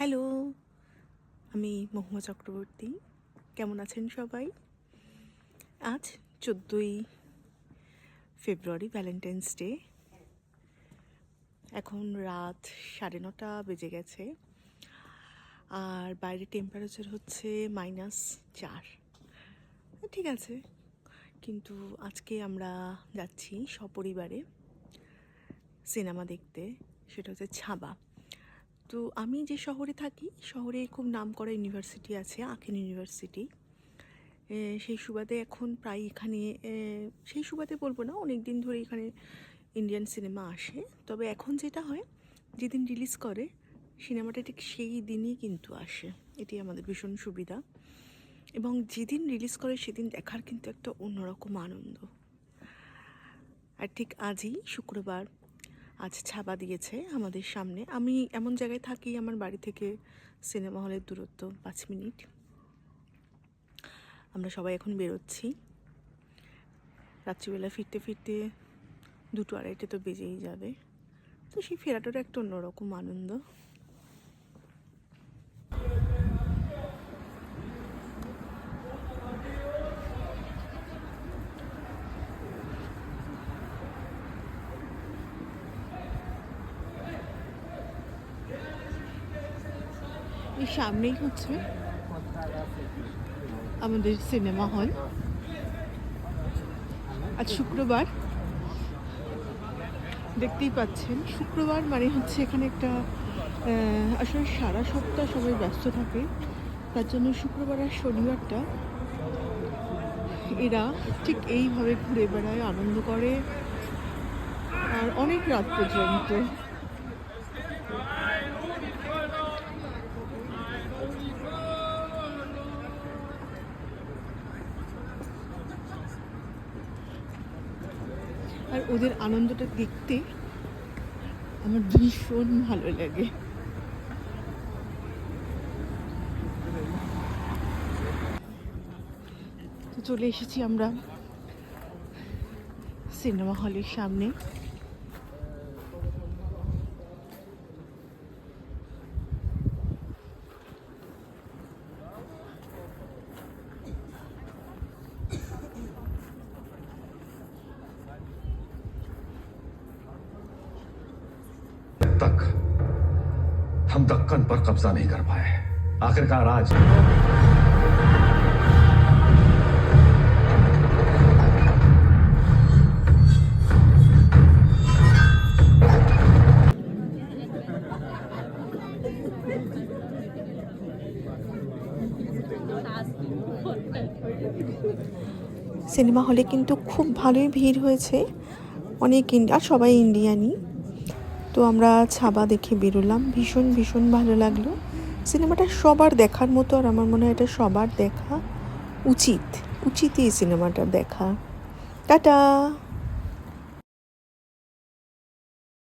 Hello, আমি মহুয়া চক্রবর্তী। কেমন আছেন সবাই? আজ চোদ্দোই ফেব্রুয়ারি, ভ্যালেন্টাইন্স ডে। এখন রাত সাড়ে নটা বেজে গেছে। আর বাইরে টেম্পারেচার হচ্ছে মাইনাস চার। ঠিক আছে। কিন্তু আজকে আমরা যাচ্ছি সপরিবারে সিনেমা দেখতে। সেটা হচ্ছে ছাবা। তো আমি যে শহরে থাকি, শহরে খুব নাম করা ইউনিভার্সিটি আছে, আখেন ইউনিভার্সিটি। সেই সুবাদে এখন প্রায় এখানে সেই সুবাদে বলব না অনেক দিন ধরে এখানে ইন্ডিয়ান সিনেমা আসে। তবে এখন যেটা হয়, যেদিন রিলিজ করে, সিনেমাটা ঠিক সেই দিনই কিন্তু আসে। এটি আমাদের ভীষণ সুবিধা। এবং যেদিন রিলিজ করে, সেদিন দেখার কিন্তু একটা অন্যরকম আনন্দ। আর ঠিক আজই, শুক্রবার আজ ছাপা দিয়েছে আমাদের সামনে। আমি এমন জায়গায় থাকি, আমার বাড়ি থেকে সিনেমা হলের দূরত্ব পাঁচ মিনিট। আমরা সবাই এখন বেরোচ্ছি। রাত্রিবেলা ফিরতে ফিরতে দুটো আড়াইটে তো বেজেই যাবে। তো সেই ফেরাটার একটা অন্যরকম আনন্দ। এই সামনেই হচ্ছে আমাদের সিনেমা হল। আজ শুক্রবার। দেখতেই পাচ্ছেন, শুক্রবার মানে হচ্ছে এখানে একটা আসলে সারা সপ্তাহ সবাই ব্যস্ত থাকে। তার জন্য শুক্রবার আর শনিবারটা এরা ঠিক এইভাবে ঘুরে বেড়ায়, আনন্দ করে, আর অনেক রাত পর্যন্ত। আর ওদের আনন্দটা দেখতে আমার ভীষণ ভালো লাগে। তো চলে এসেছি আমরা সিনেমা হলের সামনে। तक हम दक्कन पर कब्जा नहीं कर पाए आखिरकार आज সিনেমা হলে কিন্তু খুব ভালোই ভিড় হয়েছে অনেক ইন্ডিয়া সবাই ইন্ডিয়ানই তো আমরা ছাবা দেখে বেরোলাম। ভীষণ ভীষণ ভালো লাগল। সিনেমাটা সবার দেখার মতো আর আমার মনে হয় এটা সবার দেখা উচিত। উচিতই সিনেমাটা দেখা। টাটা!